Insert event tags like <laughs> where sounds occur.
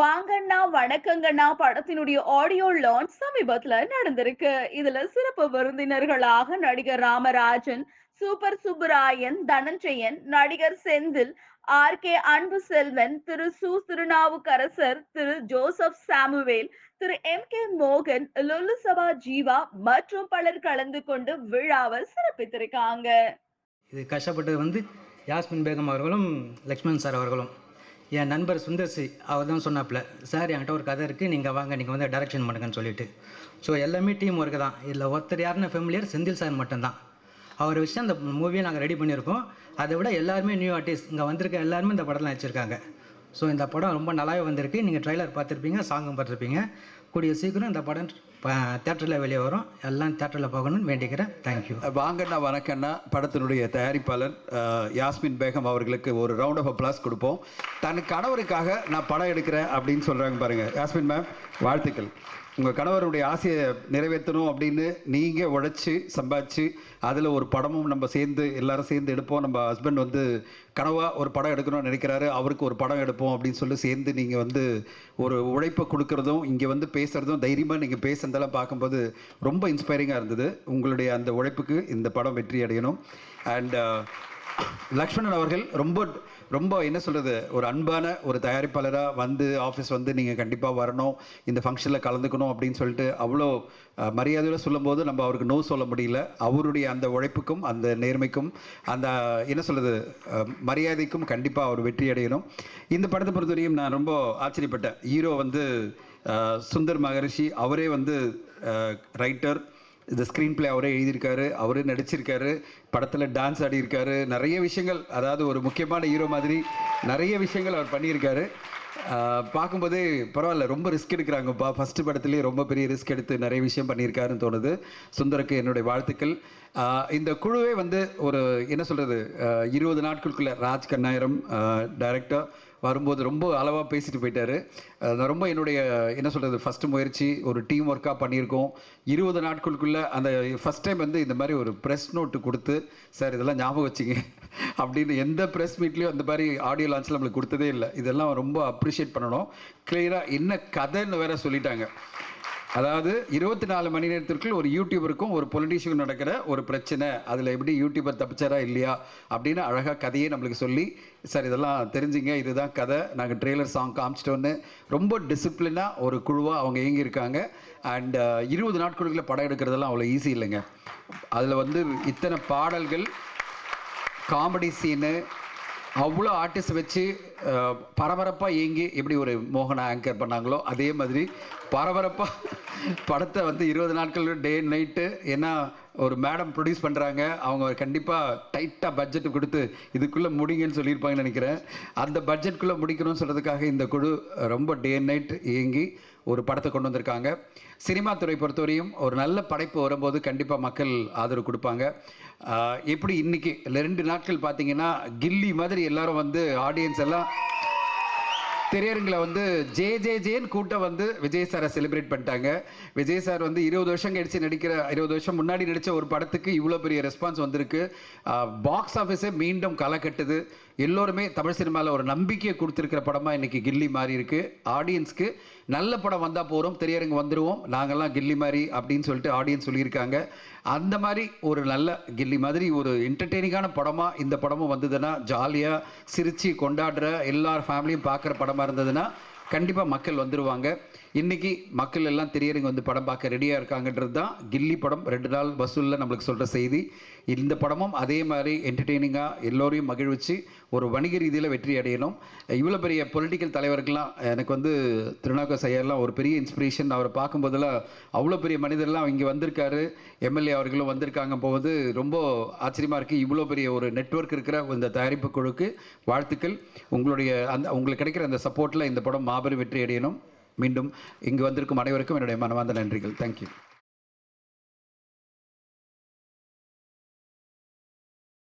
வாங்கண்ணா வணக்கங்கண்ணா. படத்தினுடைய audio launch சமீபத்துல நடந்திருக்கு. இதுல சிறப்பு விருந்தினர்களாக நடிகர் ராமராஜன் சூப்பர் சுப்புராயன் தனஞ்சயன் நடிகர் Senthil R K Anbu Selvan Thiru Su. Thirunavukkarasar Thiru Joseph Samuel Thiru M. K. மோகன் லுலு சபா ஜீவா மற்றும் பலர் கலந்து கொண்டு விழாவை சிறப்பித்திருக்காங்க. இது கஷ்டப்பட்டது வந்து யாஸ்மின் பேகம் அவர்களும் லக்ஷ்மண் சார் அவர்களும். என் நண்பர் சுந்தர்சி அவர் தான் சொன்னாப்புல சார் என்கிட்ட ஒரு கதை இருக்குது நீங்கள் வாங்க நீங்கள் வந்து டைரக்ஷன் பண்ணுங்கன்னு சொல்லிட்டு. ஸோ எல்லாமே டீம் ஒர்க்கு தான். இதில் ஒருத்தர் யாருன்னு ஃபெமிலியர் செந்தில் சார் மட்டும்தான். அவர் வச்சு அந்த மூவியை நாங்கள் ரெடி பண்ணியிருக்கோம். அதை விட எல்லாருமே நியூ ஆர்டிஸ்ட் இங்கே வந்திருக்க எல்லாருமே இந்த படம்லாம் வச்சுருக்காங்க. ஸோ இந்த படம் ரொம்ப நல்லாவே வந்திருக்கு. நீங்கள் ட்ரெய்லர் பார்த்துருப்பீங்க சாங்கும் பார்த்துருப்பீங்க. கூடிய சீக்கிரம் இந்த படம் தேட்டரில் வெளியே வரும். எல்லாம் தேட்டரில் போகணும்னு வேண்டிக்கிறேன். தேங்க்யூ வாங்கண்ணா வணக்கண்ணா. படத்தினுடைய தயாரிப்பாளர் யாஸ்மின் பேகம் அவர்களுக்கு ஒரு ரவுண்ட் ஆஃப் அப்ளாஸ் கொடுப்போம். தன் கணவருக்காக நான் படம் எடுக்கிறேன் அப்படின்னு சொல்கிறாங்க பாருங்கள் யாஸ்மின் மேம் வாழ்த்துக்கள். உங்கள் கணவருடைய ஆசையை நிறைவேற்றணும் அப்படின்னு நீங்கள் உழைச்சி சம்பாதிச்சு அதில் ஒரு படமும் நம்ம சேர்ந்து எல்லாரும் சேர்ந்து எடுப்போம். நம்ம ஹஸ்பண்ட் வந்து கனவாக ஒரு படம் எடுக்கணும்னு நினைக்கிறாரு அவருக்கு ஒரு படம் எடுப்போம் அப்படின்னு சொல்லி சேர்ந்து நீங்கள் வந்து ஒரு உழைப்பை கொடுக்குறதும் இங்கே வந்து பேசுகிறதும் தைரியமாக நீங்கள் பேசுகிறதெல்லாம் பார்க்கும்போது ரொம்ப இன்ஸ்பைரிங்காக இருந்தது. உங்களுடைய அந்த உழைப்புக்கு இந்த படம் வெற்றி அடையணும். அண்ட் லக்ஷ்மணன் அவர்கள் ரொம்ப ரொம்ப என்ன சொல்கிறது ஒரு அன்பான ஒரு தயாரிப்பாளராக வந்து ஆஃபீஸ் வந்து நீங்கள் கண்டிப்பாக வரணும் இந்த ஃபங்க்ஷனில் கலந்துக்கணும் அப்படின்னு சொல்லிட்டு அவ்வளோ மரியாதையோடு மரியாதையோட சொல்லும்போது நம்ம அவருக்கு நோ சொல்ல முடியல. அவருடைய அந்த உழைப்புக்கும் அந்த நேர்மைக்கும் அந்த என்ன சொல்கிறது மரியாதைக்கும் கண்டிப்பாக அவர் வெற்றி அடையணும். இந்த படத்தை பொறுத்தவரையும் நான் ரொம்ப ஆச்சரியப்பட்டேன். ஹீரோ வந்து சுந்தர் மகரிஷி அவரே வந்து ரைட்டர் இந்த ஸ்க்ரீன் பிளே அவரே எழுதியிருக்காரு அவரே நடிச்சிருக்காரு படத்தில் டான்ஸ் ஆடியிருக்காரு நிறைய விஷயங்கள் அதாவது ஒரு முக்கியமான ஹீரோ மாதிரி நிறைய விஷயங்கள் அவர் பண்ணியிருக்காரு. பார்க்கும்போதே பரவாயில்ல ரொம்ப ரிஸ்க் எடுக்கிறாங்கப்பா ஃபஸ்ட்டு படத்துலேயே ரொம்ப பெரிய ரிஸ்க் எடுத்து நிறைய விஷயம் பண்ணியிருக்காருன்னு தோணுது. சுந்தருக்கு என்னுடைய வாழ்த்துக்கள். இந்த குழுவே வந்து ஒரு என்ன சொல்கிறது இருபது நாட்களுக்குள்ளே ராஜ் கண்ணாயிரம் டைரக்டர் வரும்போது ரொம்ப அளவாக பேசிட்டு போயிட்டாரு. ரொம்ப என்னுடைய என்ன சொல்கிறது ஃபஸ்ட்டு முயற்சி ஒரு டீம் ஒர்க்காக பண்ணியிருக்கோம். இருபது நாட்களுக்குள்ளே அந்த ஃபஸ்ட் டைம் வந்து இந்த மாதிரி ஒரு ப்ரெஸ் நோட்டு கொடுத்து சார் இதெல்லாம் ஞாபகம் வச்சுங்க. <laughs> அப்படின்னு எந்த ப்ரெஸ் மீட்லேயும் அந்த மாதிரி ஆடியோ லான்ச்சில் நம்மளுக்கு கொடுத்ததே இல்லை. இதெல்லாம் ரொம்ப அப்ரிஷியேட் பண்ணணும். கிளியராக என்ன கதைன்னு வேற சொல்லிட்டாங்க. அதாவது இருபத்தி நாலு மணி நேரத்திற்குள் ஒரு யூடியூபருக்கும் ஒரு பொலிட்டீஷியனுக்கும் நடக்கிற ஒரு பிரச்சனை. அதில் எப்படி யூடியூபர் தப்பிச்சாரா இல்லையா அப்படின்னு அழகாக கதையே நம்மளுக்கு சொல்லி சார் இதெல்லாம் தெரிஞ்சுங்க. இதுதான் கதை. நாங்கள் ட்ரெய்லர் சாங் காமிச்சிட்டோன்னு ரொம்ப டிசிப்ளினாக ஒரு குழுவாக அவங்க இயங்கியிருக்காங்க. அண்ட் இருபது நாட்களுக்குள்ள படம் எடுக்கிறதெல்லாம் அவ்வளோ ஈஸி இல்லைங்க. அதில் வந்து இத்தனை பாடல்கள் காமெடி சீனு அவ்வளோ ஆர்டிஸ்ட் வச்சு பரபரப்பாக இயங்கி எப்படி ஒரு மோகனா ஆங்கர் பண்ணாங்களோ அதே மாதிரி பரபரப்பாக படத்தை வந்து இருபது நாட்கள் டே நைட்டு ஏன்னா ஒரு மேடம் ப்ரொடியூஸ் பண்ணுறாங்க அவங்க கண்டிப்பாக டைட்டாக பட்ஜெட் கொடுத்து இதுக்குள்ளே முடிங்கன்னு சொல்லியிருப்பாங்கன்னு நினைக்கிறேன். அந்த பட்ஜெட்குள்ளே முடிக்கணும்னு சொல்கிறதுக்காக இந்த குழு ரொம்ப டே நைட் இயங்கி ஒரு படத்தை கொண்டு வந்திருக்காங்க. சினிமா துறை பொறுத்தவரையும் ஒரு நல்ல படைப்பு வரும்போது கண்டிப்பாக மக்கள் ஆதரவு கொடுப்பாங்க. எப்படி இன்னைக்கு ரெண்டு நாட்கள் பார்த்தீங்கன்னா கில்லி மாதிரி எல்லோரும் வந்து ஆடியன்ஸ் எல்லாம் திரையரங்கில் வந்து ஜே ஜே ஜேன்னு கூட்டம் வந்து விஜய் சாரை செலிப்ரேட் பண்ணிட்டாங்க. விஜய் சார் வந்து இருபது வருஷம் கழிச்சு நடிக்கிற இருபது வருஷம் முன்னாடி நடித்த ஒரு படத்துக்கு இவ்வளோ பெரிய ரெஸ்பான்ஸ் வந்திருக்கு. பாக்ஸ் ஆஃபீஸே மீண்டும் களை கட்டுது. எல்லோருமே தமிழ் சினிமாவில் ஒரு நம்பிக்கையை கொடுத்துருக்கிற படமாக இன்னைக்கு கில்லி மாறி இருக்குது ஆடியன்ஸ்க்கு நல்ல படம் வந்தால் போகிறோம் திரையரங்கு வந்துடுவோம் நாங்கள்லாம் கில்லி மாதிரி அப்படின்னு சொல்லிட்டு ஆடியன்ஸ் சொல்லியிருக்காங்க. அந்த மாதிரி ஒரு நல்ல கில்லி மாதிரி ஒரு என்டர்டெய்னிங்கான படமாக இந்த படமும் வந்ததுன்னா ஜாலியாக சிரித்து கொண்டாடுற எல்லார் ஃபேமிலியும் பார்க்குற படமாக இருந்ததுன்னா கண்டிப்பாக மக்கள் வந்துடுவாங்க இன்றைக்கி மக்கள் எல்லாம் திரையரங்கு வந்து படம் பார்க்க ரெடியாக இருக்காங்கன்றது தான் கில்லி படம். ரெண்டு நாள் வசூலில் நம்மளுக்கு சொல்கிற செய்தி. இந்த படமும் அதே மாதிரி என்டர்டெய்னிங்காக எல்லோரையும் மகிழ்விச்சு ஒரு வணிக ரீதியில் வெற்றி அடையணும். இவ்வளோ பெரிய பொலிட்டிக்கல் தலைவர்கள்லாம் எனக்கு வந்து திருநாவுக்கரசு ஐயர்லாம் ஒரு பெரிய இன்ஸ்பிரேஷன் அவரை பார்க்கும்போதெல்லாம் அவ்வளோ பெரிய மனிதர்லாம் இங்கே வந்திருக்காரு. எம்எல்ஏ அவர்களும் வந்திருக்காங்க போது ரொம்ப ஆச்சரியமாக இருக்குது இவ்வளோ பெரிய ஒரு நெட்வொர்க் இருக்கிற இந்த தயாரிப்பு குழுக்கு வாழ்த்துக்கள். உங்களுடைய அந்த உங்களுக்கு கிடைக்கிற அந்த சப்போர்ட்டில் இந்த படம் மா மாபெரும் வெற்றி அடையணும் மீண்டும் இங்கு வந்திருக்கும் அனைவருக்கும் என்னுடைய மனமார்ந்த நன்றிகள். தேங்க்யூ